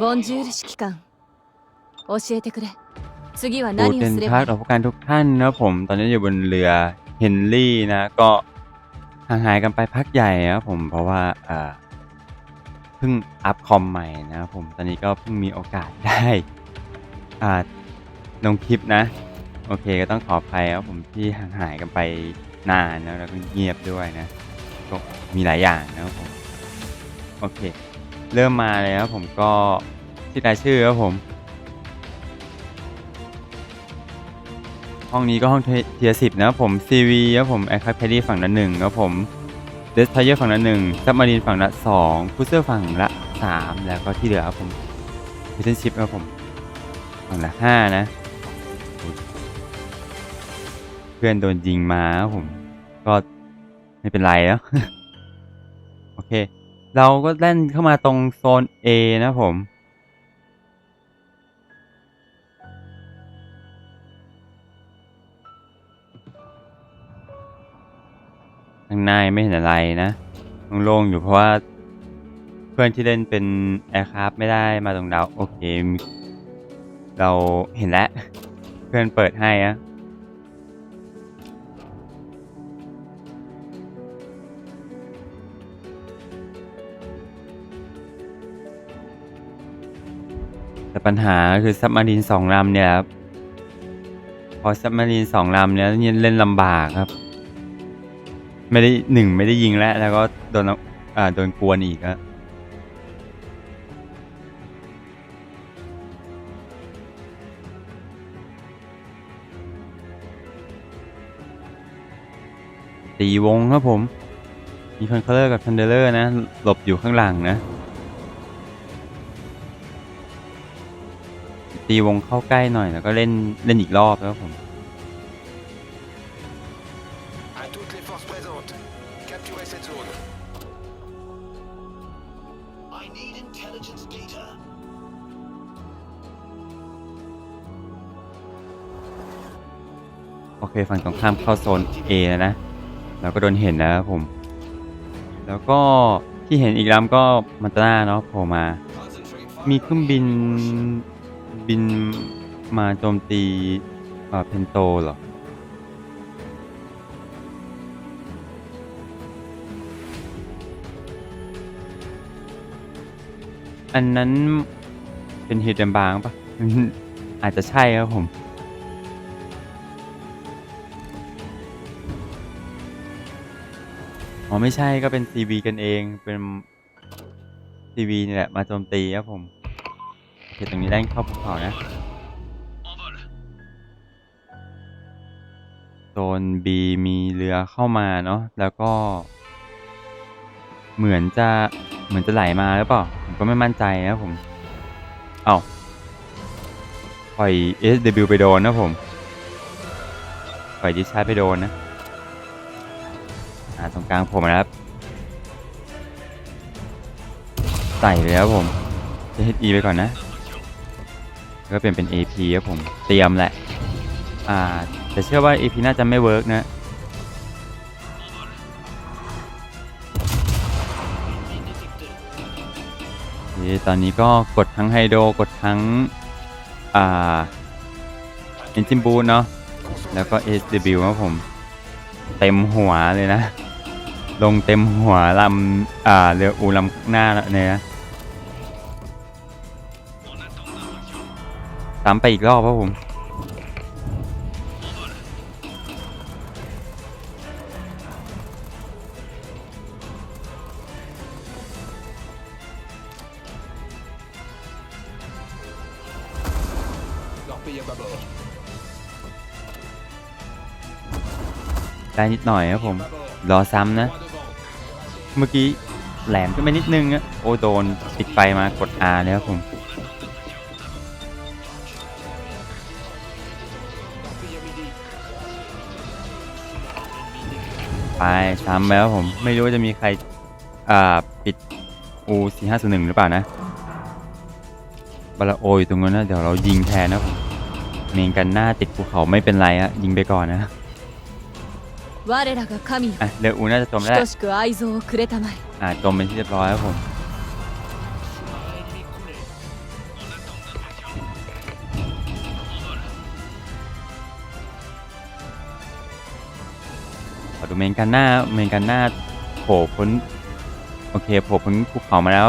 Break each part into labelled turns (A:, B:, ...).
A: ボンジュール指揮官教えてくれ次は
B: บู
A: 何
B: เท
A: を
B: น
A: すれ
B: ทั
A: ば
B: กกับผู้การทุกท่านนะผมตอนนี้อยู่บนเรือเฮนรี่นะ ก็ห่างหายกันไปพักใหญ่นะครับผมเพราะว่าอ่าเพิ่งอัพคอมใหม่นะครับผมตอนนี้ก็เพิ่งมีโอกาสได้อ่าลงคลิปนะ โอเคก็ต้องขออภัยครับผมที่ห่างหายกันไปนานนะแล้วก็เงียบด้วยนะ ก็มีหลายอย่างนะครับผม โอเค เริ่มมาเลยครับผมก็ที่รายชื่อครับผม ห้องนี้ก็ห้องเทียสิบนะครับผม CV ครับผมแอร์คราฟแพดี้ฝั่งละหนึ่งครับผมเดสไทเยอร์ฝั่งละหนึ่งซับมารีนฝั่งละสองคูเซอร์ฝั่งละสามแล้วก็ที่เหลือครับผมพิเศษชิปครับผมฝั่งละห้านะ เพื่อนโดนยิงมาครับผม ก็ไม่เป็นไรแล้ว โอเค เราก็เล่นเข้ามาตรงโซน A นะผม ข้างในไม่เห็นอะไรนะโล่งๆอยู่เพราะว่า เพื่อนที่เล่นเป็นแอร์คราฟไม่ได้มาตรงดาโอเค เราเห็นแล้ว เพื่อนเปิดให้อะ แต่ปัญหาคือซับมารีนสองลำเนี่ยครับพอซับมารีนสองลำเนี่ยเล่นลำบากครับ ไม่ได้หนึ่งไม่ได้ยิงแล้ว แล้วก็โดนอ่าโดนกวนอีกอะตีวงครับผม มีคอนเคอร์กับทันเดอร์นะ หลบอยู่ข้างหลังนะ ตีวงเข้าใกล้หน่อยแล้วก็เล่นเล่นอีกรอบแล้วผม
C: À toutes les forces présentes, capturez cette zone.
D: I need intelligence data.
B: โอเคฝั่งตรงข้ามเข้าโซน A แล้วนะเราก็โดนเห็นแล้วครับผม แล้วก็ที่เห็นอีกลำก็มันตนาเนาะโผล่มา มีเครื่องบิน บินมาโจมตีเพนโตเหรอ อันนั้นเป็นฮิดเดนบางปะอาจจะใช่ครับผมอ๋อไม่ใช่ก็เป็น CV กันเองเป็น CV นี่แหละ มาโจมตีครับผม เคตรงนี้ได้เข้าภูเขานะ โซน B มีเรือเข้ามาเนาะ แล้วก็ เหมือนจะ เหมือนจะไหลมาหรือเปล่า ผมก็ไม่มั่นใจนะผม เอา้าปล่อย SW ไปโดนนะผม ปล่อยดิชาร์ไปโดนนะอ่าตรงกลางผมนะครับใส่เลยครับผมจะ HE ไปก่อนนะ ก็เปลี่ยนเป็น AP ครับผมเตรียมแหละ อ่า แต่เชื่อว่า AP น่าจะไม่เวิร์กนะตอนนี้ก็กดทั้งไฮโดรกดทั้ง อ่าเอนจินบูเนาะแล้วก็ SW ครับผม เต็มหัวเลยนะ ลงเต็มหัวลำอ่าเรืออูลำหน้าแล้วเนี่ยนะ ตามไปอีกรอบครับผม ได้นิดหน่อยครับผม รอซ้ำนะ เมื่อกี้แหลมขึ้นไปนิดนึงอะโอ้โดนปิดไฟมากด R เลยครับผม ไปช้ำแล้วผมไม่รู้ว่าจะมีใคร อ่า ปิดอูสี่ห้าศูนย์หนึ่งหรือเปล่านะบาลาโออยู่ตรงนั้นนะ เดี๋ยวเรายิงแทนนะผมเมงกันหน้าติดภูเขาไม่เป็นไรอะยิงไปก่อนนะอะเรืออูน่าจะจมแล้วอ่าจมเป็นที่เรียบร้อยแล้วผม ดูเมนกันหน้าเมนกันหน้าโผล่พ้นโอเคโผล่พ้นภูเขามาแล้ว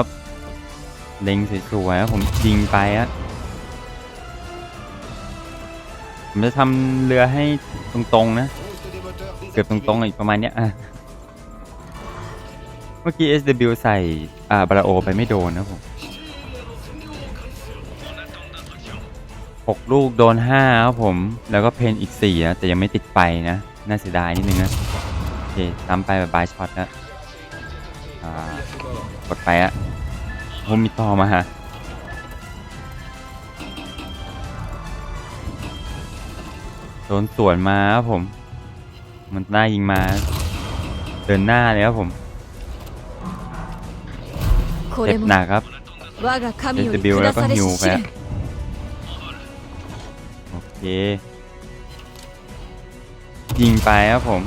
B: เล็งสวยๆผมยิงไปอะผมจะทำเรือให้ตรงๆนะ เกือบตรงๆอีกประมาณเนี้ยอะเมื่อกี้ SW ใส่ อ่าบาราโอไปไม่โดนนะผมหกลูกโดนห้าครับผม แล้วก็เพนอีกสี่นะแต่ยังไม่ติดไฟนะ น่าเสียดายนิดนึงนะ ตามไปแบบบายสปอตแล้วกดไปอะผมมีต่อมาฮะโดนสวนมาครับผม มันหน้ายิงมา เดินหน้าเลยครับผมเจ็บหนักครับ
A: เจ็
B: บิ
A: ล
B: แล้วก็
A: หิ
B: วไปโอเค ยิงไปครับผม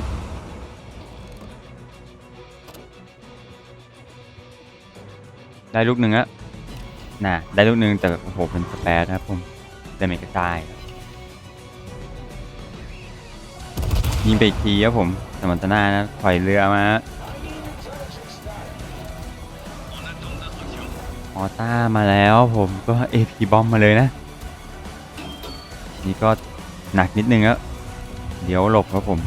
B: ได้ลูกหนึ่งอะน่ะได้ลูกหนึ่งแต่โอ้โหเป็นสแปรนะครับผมได้ไม่กระจายยิงไปอีกทีครับผมสมันตนานะถอยเรือมาออต้ามาแล้วผมก็เอพีบอมมาเลยนะ นี่ก็หนักนิดนึงอะเดี๋ยวหลบครับผม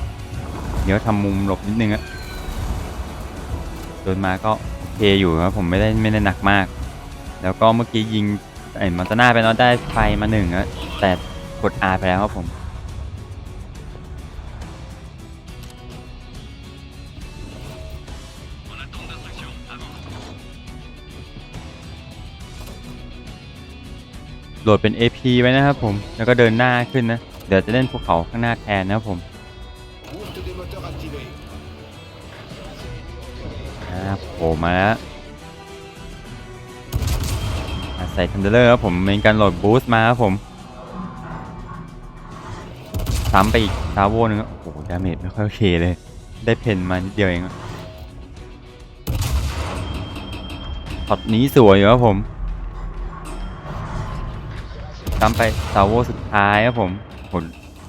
B: เดี๋ยวทำมุมหลบนิดนึงอะโดนมาก็ เคอยู่ครับผมไม่ได้ไม่ได้หนักมาก แล้วก็เมื่อกี้ยิงไอ้มอนตาน่าไปเนาะได้ไฟมาหนึ่งอะแต่กด R ไปแล้วครับผมโหลดเป็น AP ไว้นะครับผม แล้วก็เดินหน้าขึ้นนะ เดี๋ยวจะเล่นภูเขาข้างหน้าแทนนะครับผม มาแล้วใส่ทันเดอร์ครับผมเป็นการโหลดบูสต์มาครับผมซ้ำไปอีกซาวโวนึงโอ้โหดาเมจไม่ค่อยโอเคเลย ได้เพนมานิดเดียวเองอะช็อตนี้สวยอยู่ครับผมซ้ำไปซาวโวสุดท้ายครับผมผล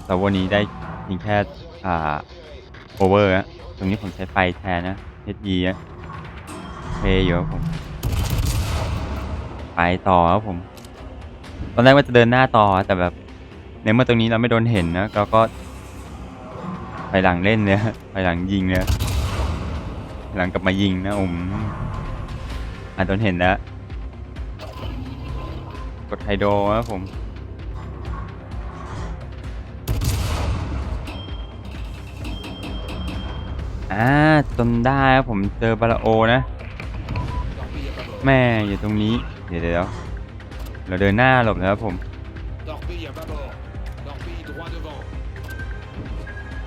B: ซาวโวนี้ได้เพียงแค่อ่าโอเวอร์อะตรงนี้ผมใช้ไฟแทนนะ HE อะ เพย์อยู่ครับผม ไปต่อครับผม ตอนแรกว่าจะเดินหน้าต่อแต่แบบในเมื่อตรงนี้เราไม่โดนเห็นนะเราก็ไปหลังเล่นเลยไปหลังยิงเลยหลังกลับมายิงนะผมอะโดนเห็นแล้ว กดไฮโดรครับผมอ่าจนได้ครับผมเจอบาราโอนะ แม่อยู่ตรงนี้ เดี๋ยวเดี๋ยวเราเดินหน้าหลบนะครับผม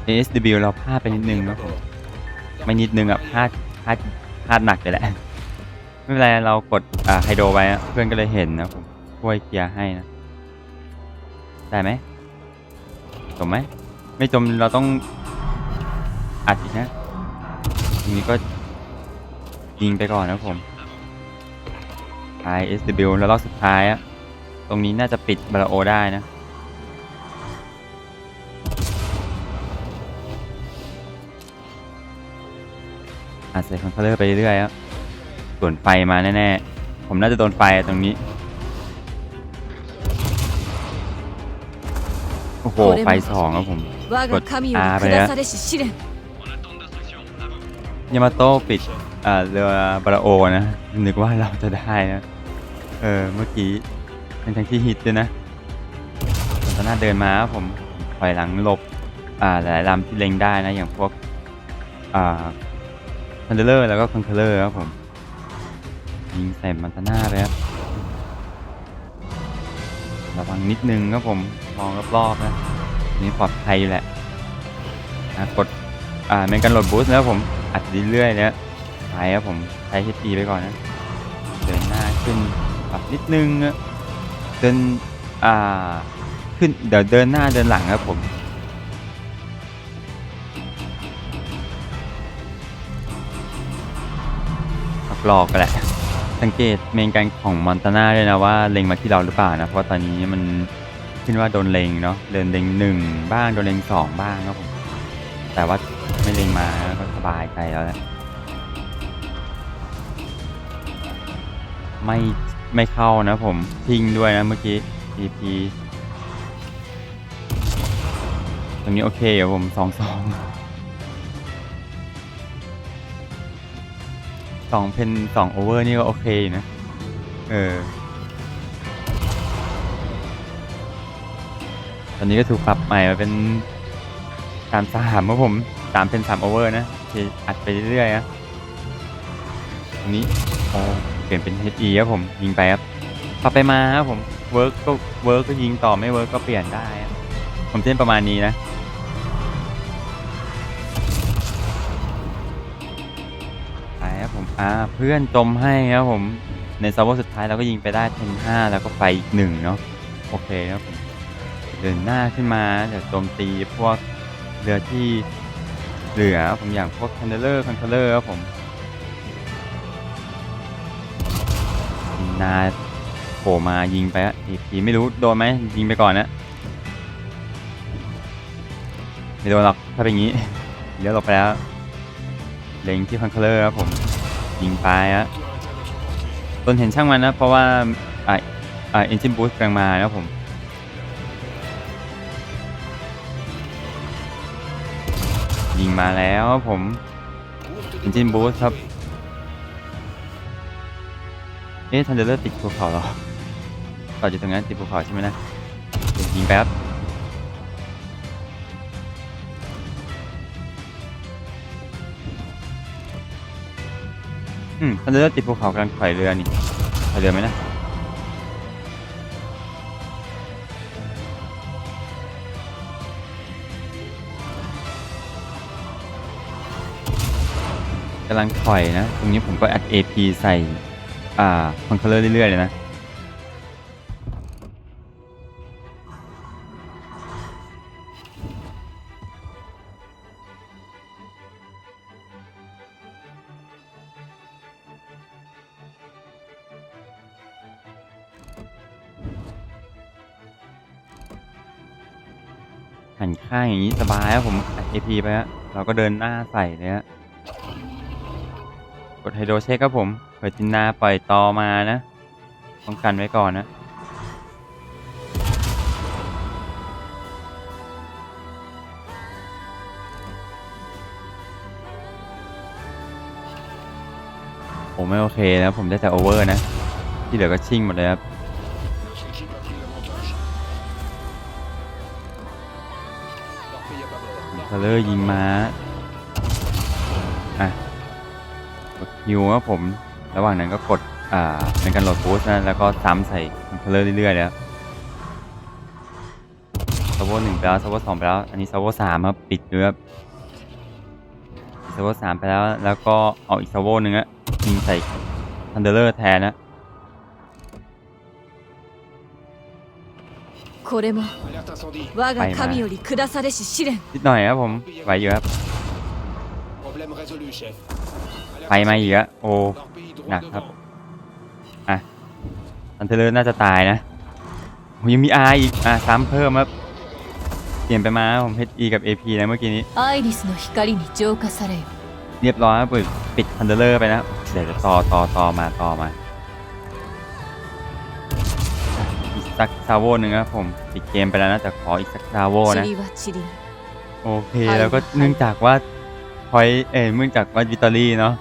B: ASW เราพลาดไปนิดนึงนะผมไม่นิดนึงอะพลาดพลาดพลาดหนักเลยแหละ ไม่เป็นไรเรากดอ่าไฮโดรไว้เพื่อนก็เลยเห็นนะผมช่วยเคลียร์ให้นะ ได้ไหมจมไหมไม่จมเราต้องอัดอีกนะทีนี้ก็ยิงไปก่อนนะผม ขาย SW แล้วรอบสุดท้ายอะตรงนี้น่าจะปิดบาราโอได้นะ อาจจะคอนเทนเลอร์ไปเรื่อยอะส่วนไฟมาแน่ๆ ผมน่าจะโดนไฟตรงนี้ โอ้โห ไฟสองครับผม
A: กดอา
B: ไปแล้วยามาโต้ปิด เรือบาราโอนะ นึกว่าเราจะได้นะ เออ เมื่อกี้เป็นทั้งที่ฮิตด้วยนะตอนหน้าเดินมาครับผมถอยหลังหลบ อ่า หลายลำที่เล็งได้นะ อย่างพวก อ่าทันเดอร์แล้วก็คอนเทเลอร์ครับผม ยิงใส่มันตาน่าไปครับระวังนิดนึงครับผม มองรอบๆนะอันนี่ปลอดภัยอยู่แหละกด อ่าเป็นการโหลดบูสต์แล้วผมอัดเรื่อยๆเนี่ย ไปครับผมใช้ HP ไปก่อนนะเดินหน้าขึ้นปรับนิดนึงอะเดินอ่าขึ้นเดี๋ยวเดินหน้าเดินหลังครับผมหลอกกันแหละ สังเกตเมนกันของมอนตาน่าด้วยนะว่าเล็งมาที่เราหรือเปล่านะ เพราะว่าตอนนี้มันขึ้นว่าโดนเล็งเนาะเดินเล็งหนึ่งบ้างโดนเล็งสองบ้างครับผมแต่ว่าไม่เล็งมาก็สบายใจแล้วแหละ ไม่ไม่เข้านะผมทิ้งด้วยนะเมื่อกี้ TP ตรงนี้โอเคอยู่ผมสองสองสองเพนสองโอเวอร์นี่ก็โอเคนะ เออ ตอนนี้ก็ถูกปรับใหม่มาเป็นสามสามครับผมสามเป็นสามโอเวอร์นะอัดไปเรื่อยๆนะตรงนี้โอ้ เปลี่ยนเป็น HE ครับผมยิงไปครับปรับไปมาครับผมเวิร์กก็เวิร์กก็ยิงต่อไม่เวิร์กก็เปลี่ยนได้ครับผมเล่นประมาณนี้นะไปครับผมอ่าเพื่อนจมให้ครับผมในซับเวอร์สุดท้ายเราก็ยิงไปได้เทนห้าแล้วก็ไปอีกหนึ่งเนาะโอเคครับผมเดินหน้าขึ้นมาเดี๋ยวโจมตีพวกเรือที่เหลือผมอย่างพวกคันเดอร์คันเทเลอร์ครับผม นาโผล่มายิงไปอะทีพีไม่รู้โดนไหมยิงไปก่อนนะไม่โดนหรอกถ้าเป็นอย่างนี้เลี้ยวหลบไปแล้วเล็งที่คันเทเลอร์ครับผมยิงไปอะต้นเห็นช่างมันนะ เพราะว่าอ่าอ่าเอนจินบูสต์กำลังมานะผมยิงมาแล้วครับผม
D: Courte
B: Engine boost, hop.
D: défense.
B: เอ๊ะทันเดอร์ติดภูเขาเหรอต่อจากตรงนั้นติดภูเขาใช่ไหมนะยิงแป๊บอืมทันเดอร์ติดภูเขากำลังถอยเรือนี่ถอยเรือไหมนะกำลังถอยนะ ตรงนี้ผมก็อัด AP ใส่ อ่าคอนโทรลเลอร์เรื่อยๆเลยนะ หันข้างอย่างนี้สบายครับผมอัด AP ไปฮะเราก็เดินหน้าใส่เลยฮะกดไฮโดรเช็คครับผม เผื่อจินนาปล่อยตอมานะป้องกันไว้ก่อนนะผมไม่โอเคนะผมได้แต่โอเวอร์นะ ที่เหลือก็ชิ่งหมดเลยครับ
D: Notre équipe a pris l'avantage. Torpille à bâbord.
B: คาเลอร์ยิงมาอะกดฮิวครับผม ระหว่างนั้นก็กด อ่าในการโหลดบูสต์นะ แล้วก็ซ้ำใส่คาเลอร์เรื่อยๆเลยครับซาโวหนึ่งไปแล้วซาโวสองไปแล้ว อันนี้ซาโวสามครับ ปิดเนื้อซาโวสามไปแล้ว แล้วก็เอาอีกซาโวหนึ่งอะยิงใส่ทันเดอร์แทนนะ
A: これも
D: Alerte incendie.
A: 我が神より下されし試練
B: นิดหน่อยครับผม ไหวอยู่ครับ
D: Problème résolu, chef.
B: ไปมาอีกอะโอ้
D: หนั
B: ก
D: ค
B: รับ อะอันเทเลอร์น่าจะตายนะยังมีอาอีก อะซ้ำเพิ่มครับ เปลี่ยนไปมาผมเฮดีกับเอพีนะเมื่อกี้นี้เรียบร้อยปิดปิดทันเดอร์ไปนะ เดี๋ยวจะต่อต่อต่อมาต่อมาอีกสักซาโวหนึ่งครับผมปิดเกมไปแล้วนะแต่ขออีกสักซาโวนะ โอเคแล้วก็เนื่องจากว่า พอยเอ้ยเนื่องจากว่าวิตอรี่เนาะ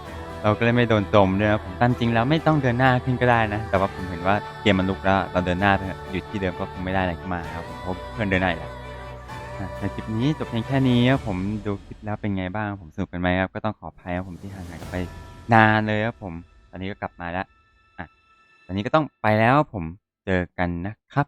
B: เราก็เลยไม่โดนจมด้วยนะผมตามจริงแล้วไม่ต้องเดินหน้าขึ้นก็ได้นะ แต่ว่าผมเห็นว่าเกมมันลุกแล้ว เราเดินหน้าเถอะหยุดที่เดิมก็คงไม่ได้อะไรขึ้นมาครับผมเพราะเพื่อนเดินหน้าอยู่แล้วอะในคลิปนี้จบเพียงแค่นี้ครับผมดูคลิปแล้วเป็นไงบ้างผมสนุกกันไหมครับก็ต้องขออภัยครับผมที่ห่างหายกันไปนานเลยครับผมตอนนี้ก็กลับมาแล้วอะตอนนี้ก็ต้องไปแล้วครับผมเจอกันนะครับ